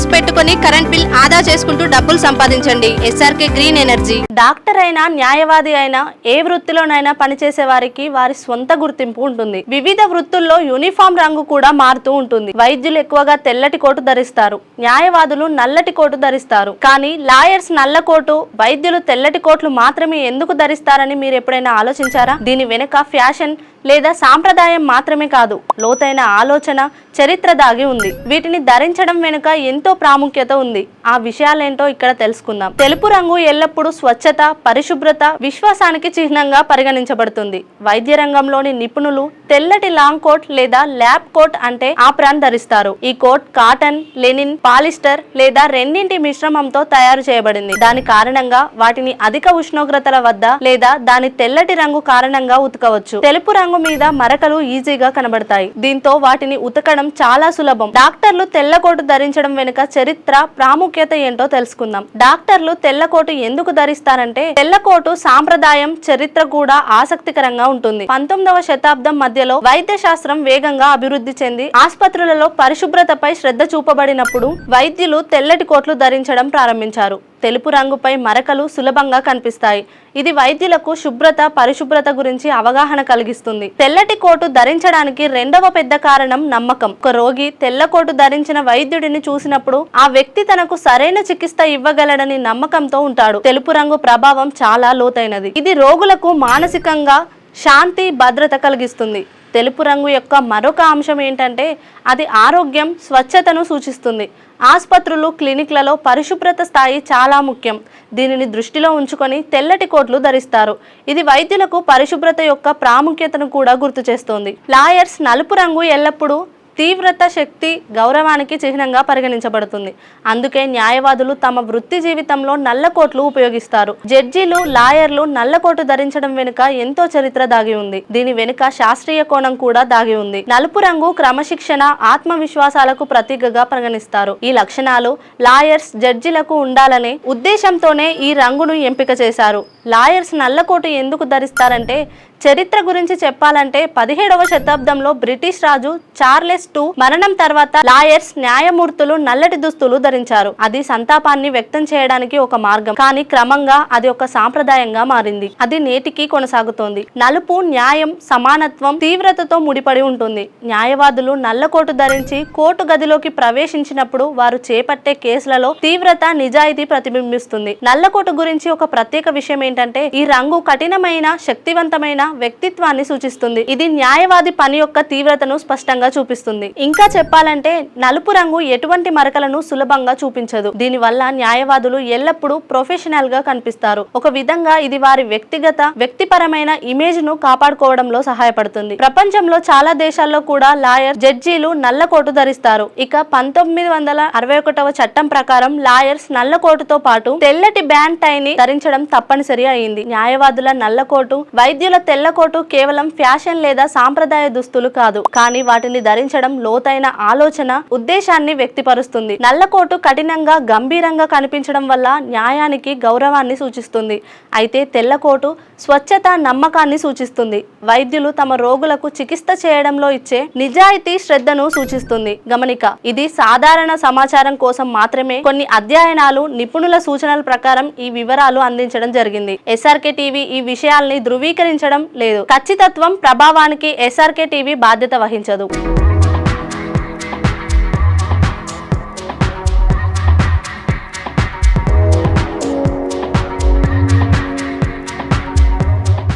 Materials పెట్టుకొని current bill ఆదా చేసుకుంటూ డబ్బులు సంపాదించండి. SRK green energy. డాక్టర్ అయినా న్యాయవాది అయినా ఏ వృత్తిలోనైనా పనిచేసే వారికి వారి సొంత గుర్తింపు ఉంటుంది. వివిధ వృత్తుల్లో యూనిఫామ్ రంగు కూడా మారుతూ ఉంటుంది. వైద్యులు ఎక్కువగా తెల్లటి కోటు ధరిస్తారు. న్యాయవాదులు నల్లటి కోటు ధరిస్తారు. కానీ లాయర్స్ నల్ల కోటు వైద్యులు తెల్లటి కోట్లు మాత్రమే ఎందుకు ధరిస్తారని మీరు ఎప్పుడైనా ఆలోచించారా? దీని వెనుక ఫ్యాషన్ లేదా సాంప్రదాయం మాత్రమే కాదు లోతైన ఆలోచన చరిత్ర దాగి ఉంది. వీటిని ధరించడం వెనుక ఎంతో ప్రాముఖ్యత ఉంది. ఆ విషయాలేంటో ఇక్కడ తెలుసుకుందాం. తెలుపు రంగు ఎల్లప్పుడూ స్వచ్ఛత పరిశుభ్రత విశ్వాసానికి చిహ్నంగా పరిగణించబడుతుంది. వైద్య రంగంలోని నిపుణులు తెల్లటి లాంగ్ కోట్ లేదా ల్యాబ్ కోట్ అంటే ఆప్రాన్ ధరిస్తారు. ఈ కోట్ కాటన్ లెనిన్ పాలిస్టర్ లేదా రెండింటి మిశ్రమంతో తయారు చేయబడింది. దాని కారణంగా వాటిని అధిక ఉష్ణోగ్రతల వద్ద లేదా దాని తెల్లటి రంగు కారణంగా ఉతకవచ్చు. తెలుపు రంగు మీద మరకలు ఈజీగా కనబడతాయి. దీంతో వాటిని ఉతకడం చాలా సులభం. డాక్టర్లు తెల్లకోటు ధరించడం వెనుక చరిత్ర ప్రాముఖ్యత ఏంటో తెలుసుకుందాం. డాక్టర్లు తెల్లకోటు ఎందుకు ధరిస్తారంటే తెల్లకోటు సాంప్రదాయం చరిత్ర కూడా ఆసక్తికరంగా ఉంటుంది. పంతొమ్మిదవ శతాబ్దం మధ్యలో వైద్య శాస్త్రం వేగంగా అభివృద్ధి చెంది ఆసుపత్రులలో పరిశుభ్రతపై శ్రద్ధ చూపబడినప్పుడు వైద్యులు తెల్లటి కోట్లు ధరించడం ప్రారంభించారు. తెలుపు రంగుపై మరకలు సులభంగా కనిపిస్తాయి. ఇది వైద్యులకు శుభ్రత పరిశుభ్రత గురించి అవగాహన కలిగిస్తుంది. తెల్లటి కోటు ధరించడానికి రెండవ పెద్ద కారణం నమ్మకం. ఒక రోగి తెల్ల కోటు ధరించిన వైద్యుడిని చూసినప్పుడు ఆ వ్యక్తి తనకు సరైన చికిత్స ఇవ్వగలడని నమ్మకంతో ఉంటాడు. తెలుపు రంగు ప్రభావం చాలా లోతైనది. ఇది రోగులకు మానసికంగా శాంతి భద్రత కలిగిస్తుంది. తెలుపు రంగు యొక్క మరొక అంశం ఏంటంటే అది ఆరోగ్యం స్వచ్ఛతను సూచిస్తుంది. ఆసుపత్రులు క్లినిక్లలో పరిశుభ్రత స్థాయి చాలా ముఖ్యం. దీనిని దృష్టిలో ఉంచుకొని తెల్లటి కోట్లు ధరిస్తారు. ఇది వైద్యులకు పరిశుభ్రత యొక్క ప్రాముఖ్యతను కూడా గుర్తు చేస్తుంది. లాయర్స్ నలుపు రంగు ఎల్లప్పుడూ తీవ్రత శక్తి గౌరవానికి చిహ్నంగా పరిగణించబడుతుంది. అందుకే న్యాయవాదులు తమ వృత్తి జీవితంలో నల్ల కోట్లు ఉపయోగిస్తారు. జడ్జీలు లాయర్లు నల్ల కోటు ధరించడం వెనుక ఎంతో చరిత్ర దాగి ఉంది. దీని వెనుక శాస్త్రీయ కోణం కూడా దాగి ఉంది. నలుపు రంగు క్రమశిక్షణ ఆత్మవిశ్వాసాలకు ప్రతీకగా పరిగణిస్తారు. ఈ లక్షణాలు లాయర్స్ జడ్జిలకు ఉండాలనే ఉద్దేశంతోనే ఈ రంగును ఎంపిక చేశారు. లాయర్స్ నల్ల కోటు ఎందుకు ధరిస్తారంటే చరిత్ర గురించి చెప్పాలంటే పదిహేడవ శతాబ్దంలో బ్రిటిష్ రాజు చార్లెస్ టూ మరణం తర్వాత లాయర్స్ న్యాయమూర్తులు నల్లటి దుస్తులు ధరించారు. అది సంతాపాన్ని వ్యక్తం చేయడానికి ఒక మార్గం. కానీ క్రమంగా అది ఒక సాంప్రదాయంగా మారింది. అది నేటికి కొనసాగుతోంది. నలుపు న్యాయం సమానత్వం తీవ్రతతో ముడిపడి ఉంటుంది. న్యాయవాదులు నల్ల కోటు ధరించి కోర్టు గదిలోకి ప్రవేశించినప్పుడు వారు చేపట్టే కేసులలో తీవ్రత నిజాయితీ ప్రతిబింబిస్తుంది. నల్లకోటు గురించి ఒక ప్రత్యేక విషయం ఏంటంటే ఈ రంగు కఠినమైన శక్తివంతమైన వ్యక్తిత్వాన్ని సూచిస్తుంది. ఇది న్యాయవాది పని యొక్క తీవ్రతను స్పష్టంగా చూపిస్తుంది. ఇంకా చెప్పాలంటే నలుపు రంగు ఎటువంటి మరకలను సులభంగా చూపించదు. దీనివల్ల న్యాయవాదులు ఎల్లప్పుడూ ప్రొఫెషనల్గా కనిపిస్తారు. ఒక విధంగా ఇది వారి వ్యక్తిగత వ్యక్తిపరమైన ఇమేజ్ను కాపాడుకోవడంలో సహాయపడుతుంది. ప్రపంచంలో చాలా దేశాల్లో కూడా లాయర్ జడ్జీలు నల్ల కోటు ధరిస్తారు. ఇక పంతొమ్మిది వందల అరవై ఒకటవ చట్టం ప్రకారం లాయర్స్ నల్ల కోటుతో పాటు తెల్లటి బ్యాండ్ టై ని ధరించడం తప్పనిసరి. అయింది. న్యాయవాదుల నల్ల కోటు వైద్యుల తెల్లకోటు కేవలం ఫ్యాషన్ లేదా సాంప్రదాయ దుస్తులు కాదు. కానీ వాటిని ధరించడం లోతైన ఆలోచన ఉద్దేశాన్ని వ్యక్తిపరుస్తుంది. నల్ల కోటు కఠినంగా గంభీరంగా కనిపించడం వల్ల న్యాయానికి గౌరవాన్ని సూచిస్తుంది. అయితే తెల్లకోటు స్వచ్ఛత నమ్మకాన్ని సూచిస్తుంది. వైద్యులు తమ రోగులకు చికిత్స చేయడంలో ఇచ్చే నిజాయితీ శ్రద్ధను సూచిస్తుంది. గమనిక ఇది సాధారణ సమాచారం కోసం మాత్రమే. కొన్ని అధ్యయనాలు నిపుణుల సూచనల ప్రకారం ఈ వివరాలు అందించడం జరిగింది. ఎస్ఆర్కే టీవీ ఈ విషయాల్ని ధృవీకరించడం లేదు. ఖచ్చితత్వం ప్రభావానికి ఎస్ఆర్కే టీవీ బాధ్యత వహించదు.